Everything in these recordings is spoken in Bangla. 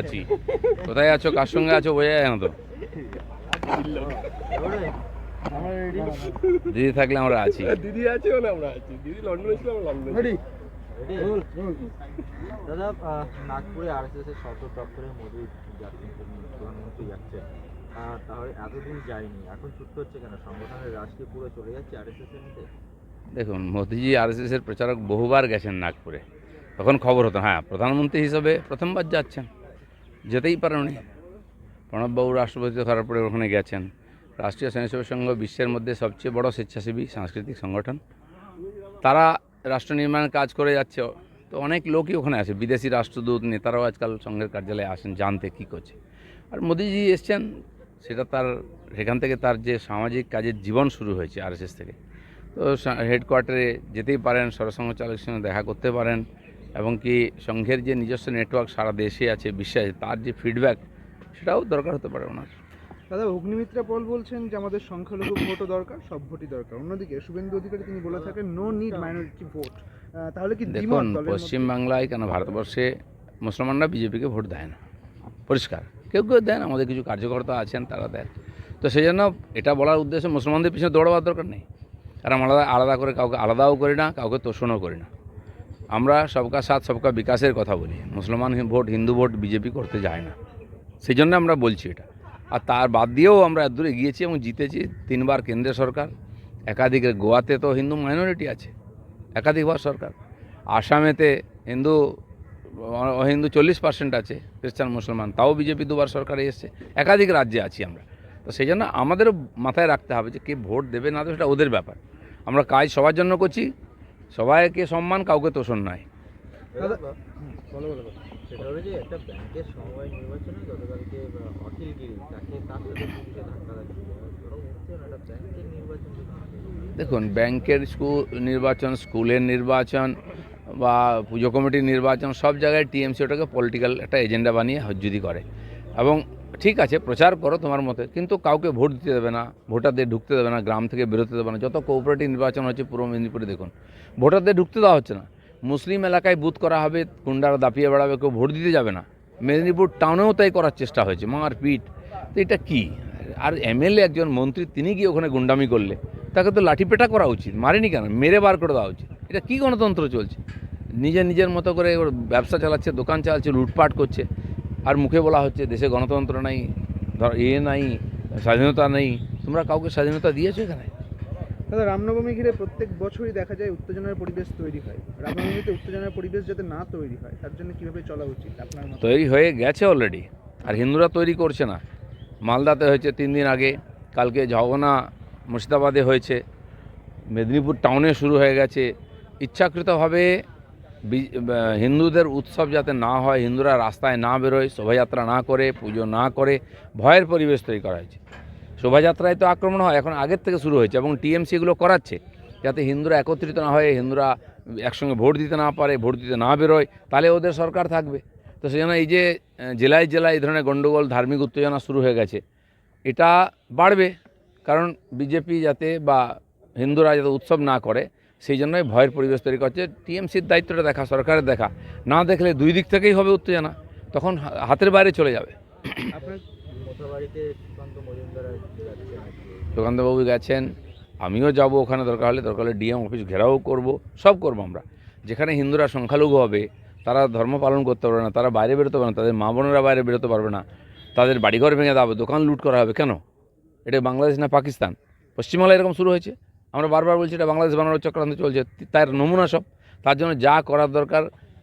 আছি। কোথায় আছো? কার সঙ্গে আছো? বোঝা যায় না তো দিদি থাকলে আমরা আছি। দিদি আছে বলে আমরা আছি। দিদি লন্ডনে ছিল আমরা লন্ডনে দাদা নাগপুরে আরএসএস এর সদর দপ্তরে মোদী যাচ্ছেন প্রধানমন্ত্রী যাচ্ছে। তাহলে এতদিন যায়নি। এখন ছুটতে হচ্ছে কেন? সংগঠনের রাজকে পুরো চলে যাচ্ছে আরএসএস এর মধ্যে? দেখুন মোদিজি আরএসএস এর প্রচারক বহুবার গেছেন নাগপুরে। তখন খবর হতো হ্যাঁ প্রধানমন্ত্রী হিসাবে প্রথমবার যাচ্ছেন। যেতেই পারেন প্রণববাবু রাষ্ট্রপতি করার পরে ওখানে গেছেন। রাষ্ট্রীয় স্বয়ংসেবক সংঘ বিশ্বের মধ্যে সবচেয়ে বড় স্বেচ্ছাসেবী সাংস্কৃতিক সংগঠন। তারা রাষ্ট্র নির্মাণের কাজ করে যাচ্ছে। তো অনেক লোকই ওখানে আসে বিদেশি রাষ্ট্রদূত, নেতারাও আজকাল সংঘের কার্যালয়ে আসেন, জানতে কী করছে। আর মোদিজি এসছেন, সেটা তার, সেখান থেকে তার যে সামাজিক কাজের জীবন শুরু হয়েছে আরএসএস থেকে। তো হেডকোয়ার্টারে যেতেই পারেন, সরসংঘ চালকের সঙ্গে দেখা করতে পারেন। এবং কি সংঘের যে নিজস্ব নেটওয়ার্ক সারা দেশে আছে বিশ্বে আছে তার যে ফিডব্যাক সেটাও দরকার হতে পারে ওনার। দাদা অগ্নিমিত্রা পল বলছেন যে আমাদের সংখ্যালঘু ভোটও দরকার সব ভোটই দরকার। অন্যদিকে শুভেন্দু অধিকারী তিনি বলে থাকেন নো নিড মাইনরিটি ভোট তাহলে কি দেখুন পশ্চিমবাংলায় কেন ভারতবর্ষে মুসলমানরা বিজেপিকে ভোট দেয় না? পরিষ্কার। কেউ কেউ দেন আমাদের কিছু কার্যকর্তা আছেন তারা দেন। তো সেই জন্য এটা বলার উদ্দেশ্যে মুসলমানদের পিছনে দৌড়াবার দরকার নেই। কারণ আমরা আলাদা আলাদা করে কাউকে আলাদাও করি না কাউকে তোষণও করি না। আমরা সবকা সাথ, সবকা বিকাশের কথা বলি। মুসলমান ভোট, হিন্দু ভোট, বিজেপি করতে যায় না। সেই জন্য আমরা বলছি এটা। আর তার বাদ দিয়েও আমরা দূরে গিয়েছি এবং জিতেছি তিনবার কেন্দ্রীয় সরকার। একাধিক গোয়াতে তো হিন্দু মাইনরিটি আছে। একাধিকবার সরকার। আসামেতে হিন্দু হিন্দু চল্লিশ পার্সেন্ট আছে, খ্রিস্টান, মুসলমান। তাও বিজেপি দুবার সরকারে এসছে। একাধিক রাজ্যে আছি আমরা। তো সেই জন্য আমাদেরও মাথায় রাখতে হবে যে কে ভোট দেবে না দেবে সেটা ওদের ব্যাপার। আমরা কাজ সবার জন্য করছি। সবাইকে সম্মান কাউকে তোষণ নয় দাদা- হুম, বলো বলো বলো। সেটা হলো যে একটা ব্যাংকের সমবায় নির্বাচনে গতকালকে অখিল গিরি তাকে তার সাথে পুলিশে ধাক্কা লাগছে। ধরো হচ্ছে না একটা ব্যাংকের নির্বাচন দেখুন ব্যাংকের স্কুল নির্বাচন স্কুলের নির্বাচন বা পুজো কমিটির নির্বাচন সব জায়গায় টিএমসি ওটাকে পলিটিক্যাল একটা এজেন্ডা বানিয়ে হজ্জুদি করে। এবং ঠিক আছে, প্রচার করো তোমার মতে, কিন্তু কাউকে ভোট দিতে দেবে না, ভোটারদের ঢুকতে দেবে না, গ্রাম থেকে বেরোতে দেবে না, যত কোঅপারেটিভ নির্বাচন হচ্ছে পূর্ব মেদিনীপুরে দেখুন, ভোটারদের ঢুকতে দেওয়া হচ্ছে না। মুসলিম এলাকায় বুথ করা হবে, গুন্ডারা দাপিয়ে বেড়াবে, কেউ ভোট দিতে যাবে না। মেদিনীপুর টাউনেও তাই করার চেষ্টা হয়েছে মার পিট তো এটা কি? আর এমএলএ একজন মন্ত্রী, তিনি গিয়ে ওখানে গুন্ডামি করলে, তাকে তো লাঠিপেটা করা উচিত, মারেনি কেন? মেরে বার করে দেওয়া উচিত। এটা কি গণতন্ত্র চলছে? নিজে নিজের মতো করে ব্যবসা চালাচ্ছে, দোকান চালাচ্ছে, লুটপাট করছে। আর মুখে বলা হচ্ছে দেশে গণতন্ত্র নাই ধর ইয়ে নাই স্বাধীনতা নেই। তোমরা কাউকে স্বাধীনতা দিয়েছ এখানে? দাদা রামনবমী ঘিরে প্রত্যেক বছরই দেখা যায় উত্তেজনার পরিবেশ তৈরি হয়। রামনবমীতে উত্তেজনার পরিবেশ যাতে না তৈরি হয় তার জন্য কীভাবে চলা উচিত আপনার তৈরি হয়ে গেছে অলরেডি আর হিন্দুরা তৈরি করছে না। মালদাতে হয়েছে তিন দিন আগে কালকে ঝগনা মুর্শিদাবাদে হয়েছে। মেদিনীপুর টাউনে শুরু হয়ে গেছে। ইচ্ছাকৃতভাবে হিন্দুদের উৎসব যাতে না হয়, হিন্দুরা রাস্তায় না বেরোয়, শোভাযাত্রা না করে, পুজো না করে, ভয়ের পরিবেশ তৈরি করা হয়েছে। শোভাযাত্রায় তো আক্রমণ হয়, এখন আগের থেকে শুরু হয়েছে এবং টিএমসি এগুলো করাচ্ছে, যাতে হিন্দুরা একত্রিত না হয়ে, হিন্দুরা একসঙ্গে ভোট দিতে না পারে, ভোট দিতে না বেরোয়, তাহলে ওদের সরকার থাকবে। তো সেই জন্য এই যে জেলায় জেলায় এই ধরনের গণ্ডগোল, ধার্মিক উত্তেজনা শুরু হয়ে গেছে, এটা বাড়বে। কারণ বিজেপি যাতে বা হিন্দুরা যাতে উৎসব না করে সেই জন্যই ভয়ের পরিবেশ তৈরি করছে। টিএমসির দায়িত্বটা দেখা সরকারের দেখা। না দেখলে দুই দিক থেকেই হবে উত্তেজনা। তখন হাতের বাইরে চলে যাবে। সুকান্তবাবু গেছেন আমিও যাব ওখানে দরকার হলে দরকার হলে ডিএম অফিস ঘেরাও করব সব করব আমরা। যেখানে হিন্দুরা সংখ্যালঘু হবে তারা ধর্ম পালন করতে পারবে না তারা বাইরে বেরোতে পারবে না তাদের মা বোনেরা বাইরে বেরোতে পারবে না তাদের বাড়িঘর ভেঙে দেওয়া হবে দোকান লুট করা হবে কেন? এটা বাংলাদেশ না পাকিস্তান? পশ্চিমবাংলায় এরকম শুরু হয়েছে? আমরা বারবার বলছি এটা বাংলাদেশ বানানোর চক্রান্ত চলছে তার নমুনা সব। তার জন্য যা করার দরকার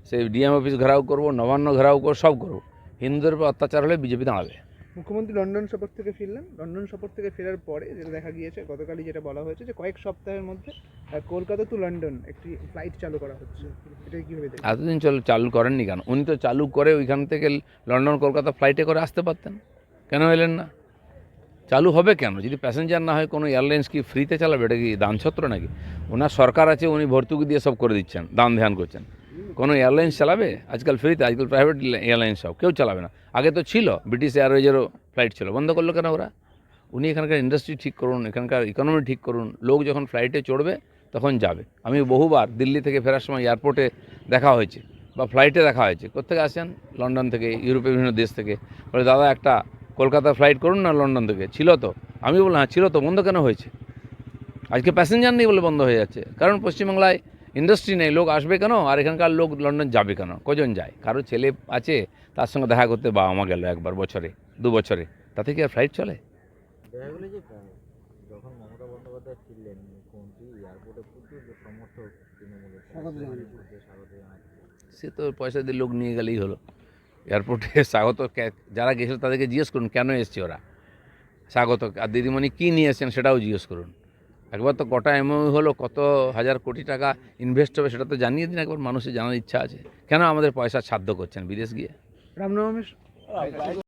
সেই ডিএম অফিস ঘেরাও করব নবান্ন ঘেরাও করব সব করব। হিন্দুদের উপর অত্যাচার হলে বিজেপি দাঁড়াবে। মুখ্যমন্ত্রী লন্ডন সফর থেকে ফিরলেন। লন্ডন সফর থেকে ফেরার পরে যেটা দেখা গিয়েছে গতকালই যেটা বলা হয়েছে যে কয়েক সপ্তাহের মধ্যে কলকাতা টু লন্ডন একটি ফ্লাইট চালু করা হচ্ছে। এটা কীভাবে এতদিন চল চালু করেননি কেন? উনি তো চালু করে ওইখান থেকে লন্ডন কলকাতা ফ্লাইটে করে আসতে পারতেন। কেন এলেন না? চালু হবে কেন? যদি প্যাসেঞ্জার না হয়, কোনো এয়ারলাইন্স কি ফ্রিতে চালাবে? এটা কি দানছত্র নাকি? ওনার সরকার আছে, উনি ভর্তুকি দিয়ে সব করে দিচ্ছেন, দান ধ্যান করছেন। কোনো এয়ারলাইন্স চালাবে? আজকাল ফ্রিতে আজকাল প্রাইভেট এয়ারলাইন্স সব, কেউ চালাবে না। আগে তো ছিল ব্রিটিশ এয়ারওয়েজেরও ফ্লাইট ছিল। বন্ধ করল কেন ওরা? উনি এখানকার ইন্ডাস্ট্রি ঠিক করুন, এখানকার ইকোনমি ঠিক করুন। লোক যখন ফ্লাইটে চড়বে, তখন যাবে। আমি বহুবার দিল্লি থেকে ফেরার সময় এয়ারপোর্টে দেখা হয়েছে, বা ফ্লাইটে দেখা হয়েছে। কোথেকে আসেন? লন্ডন থেকে, ইউরোপের বিভিন্ন দেশ থেকে। বলে, দাদা, একটা কলকাতা ফ্লাইট করুন না লন্ডন থেকে। ছিল তো। আমি বললাম হ্যাঁ ছিল তো বন্ধ কেন হয়েছে? আজকে প্যাসেঞ্জার নেই বলে বন্ধ হয়ে যাচ্ছে। কারণ পশ্চিমবাংলায় ইন্ডাস্ট্রি নেই লোক আসবে কেন? আর এখানকার লোক লন্ডন যাবে কেন? কজন যায়? কারও ছেলে আছে তার সঙ্গে দেখা করতে বাবা মা গেল একবার বছরে দু বছরে। তাতে কি আর ফ্লাইট চলে? দেখা যে আহ, যখন মমতা বন্দ্যোপাধ্যায় ফিরলেন মুখ্যমন্ত্রী এয়ারপোর্টে প্রচুর সমর্থক তৃণমূলের সে তো পয়সা দিয়ে লোক নিয়ে গেলেই হলো। এয়ারপোর্টে স্বাগত যারা গেছিল তাদেরকে জিজ্ঞেস করুন, কেন এসছে ওরা? স্বাগত। আর দিদিমণি কী নিয়ে এসছেন সেটাও জিজ্ঞেস করুন। একবার তো কটা এমওই হলো, কত হাজার কোটি টাকা ইনভেস্ট হবে সেটা তো জানিয়ে দিন একবার, মানুষের জানার ইচ্ছা আছে। কেন আমাদের পয়সা সাধ্য করছেন বিদেশ গিয়ে? রামনবমীর